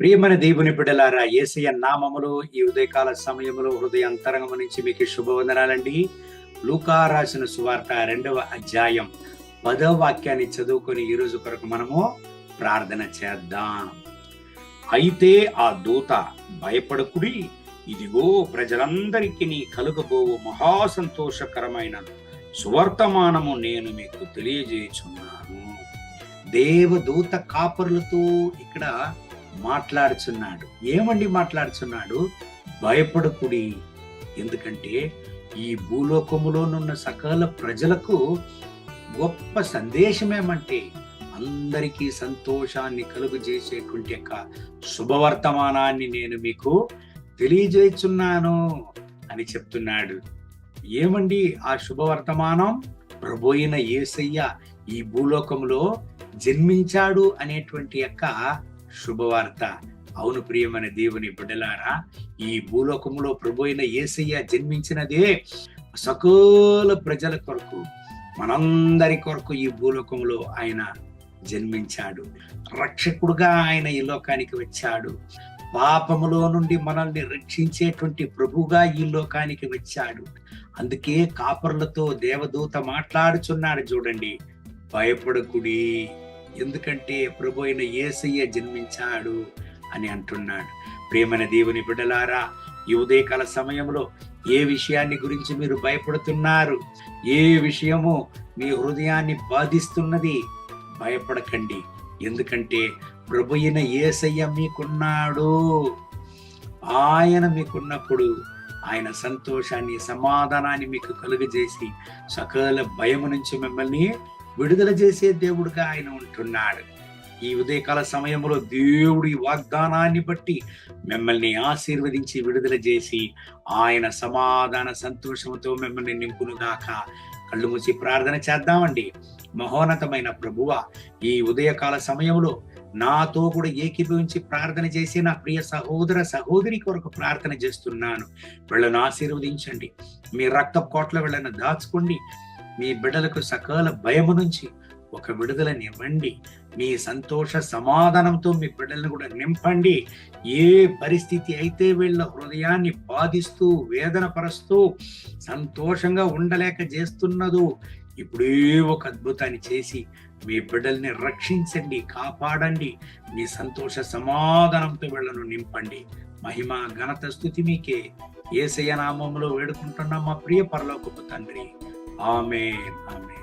ప్రియమైన దేవుని బిడ్డలారా ఏసయ్య నామములు ఈ ఉదయకాల సమయంలో హృదయ నుంచి మీకు శుభవందనాలండి. లూకా రాసిన సువార్త రెండవ అధ్యాయం పదవ వాక్యాన్ని చదువుకొని ఈ రోజు కొరకు మనము ప్రార్థన చేద్దాం. అయితే ఆ దూత భయపడకుడి ఇదిగో ప్రజలందరికీ నీ కలుగబోవు మహా సంతోషకరమైన సువర్తమానము నేను మీకు తెలియజేయుచున్నాను. దేవదూత కాపరులతో ఇక్కడ మాట్లాడుచున్నాడు. ఏమండి మాట్లాడుచున్నాడు? భయపడకుడి. ఎందుకంటే ఈ భూలోకములోనున్న సకల ప్రజలకు గొప్ప సందేశం ఏమంటే అందరికీ సంతోషాన్ని కలుగు చేసేటువంటి యొక్క శుభవర్తమానాన్ని నేను మీకు తెలియజేస్తున్నాను అని చెప్తున్నాడు. ఏమండి ఆ శుభవర్తమానం? ప్రభోయిన ఏసయ్య యేసయ్య ఈ భూలోకంలో జన్మించాడు అనేటువంటి యొక్క శుభవార్త. అవును ప్రియమైన దేవుని బిడ్డలారా ఈ భూలోకములో ప్రభు అయిన యేసయ్య జన్మించినదే సకల ప్రజల కొరకు మనందరి కొరకు ఈ భూలోకంలో ఆయన జన్మించాడు. రక్షకుడుగా ఆయన ఈ లోకానికి వచ్చాడు. పాపములో నుండి మనల్ని రక్షించేటువంటి ప్రభుగా ఈ లోకానికి వచ్చాడు. అందుకే కాపర్లతో దేవదూత మాట్లాడుచున్నాడు చూడండి. భయపడకుడి. ఎందుకంటే ప్రభు అయిన ఏసయ్య జన్మించాడు అని అంటున్నాడు. ప్రేమన దేవుని బిడ్డలారా ఈ ఉదయకాల సమయంలో ఏ విషయాన్ని గురించి మీరు భయపడుతున్నారు? ఏ విషయము మీ హృదయాన్ని బాధిస్తున్నది? భయపడకండి. ఎందుకంటే ప్రభు అయిన ఏసయ్య మీకున్నాడు. ఆయన మీకున్నప్పుడు ఆయన సంతోషాన్ని సమాధానాన్ని మీకు కలుగజేసి సకల భయము నుంచి మిమ్మల్ని విడుదల చేసే దేవుడుగా ఆయన ఉంటున్నాడు. ఈ ఉదయకాల సమయంలో దేవుడి వాగ్దానాన్ని బట్టి మిమ్మల్ని ఆశీర్వదించి విడుదల చేసి ఆయన సమాధాన సంతోషంతో మిమ్మల్ని నింపునుగాక. కళ్ళు మూసి ప్రార్థన చేద్దామండి. మహోన్నతమైన ప్రభువ ఈ ఉదయకాల సమయంలో నాతో కూడా ఏకీభవించి ప్రార్థన చేసి నా ప్రియ సహోదర సహోదరి కొరకు ప్రార్థన చేస్తున్నాను. వీళ్ళను ఆశీర్వదించండి. మీ రక్త కోట్ల వీళ్ళను దాచుకోండి. మీ బిడ్డలకు సకల భయము నుంచి ఒక విడుదలనివ్వండి మీ సంతోష సమాధానంతో మీ బిడ్డలను కూడా నింపండి. ఏ పరిస్థితి అయితే వీళ్ళ హృదయాన్ని బాధిస్తూ వేదనపరుస్తూ సంతోషంగా ఉండలేక చేస్తున్నదో ఇప్పుడే ఒక అద్భుతాన్ని చేసి మీ బిడ్డల్ని రక్షించండి కాపాడండి. మీ సంతోష సమాధానంతో వీళ్ళను నింపండి. మహిమ ఘనత స్థుతి మీకే. ఏసయ్య నామంలో వేడుకుంటున్నాం మా ప్రియ పరలోకపు తండ్రి. Amen. Amen.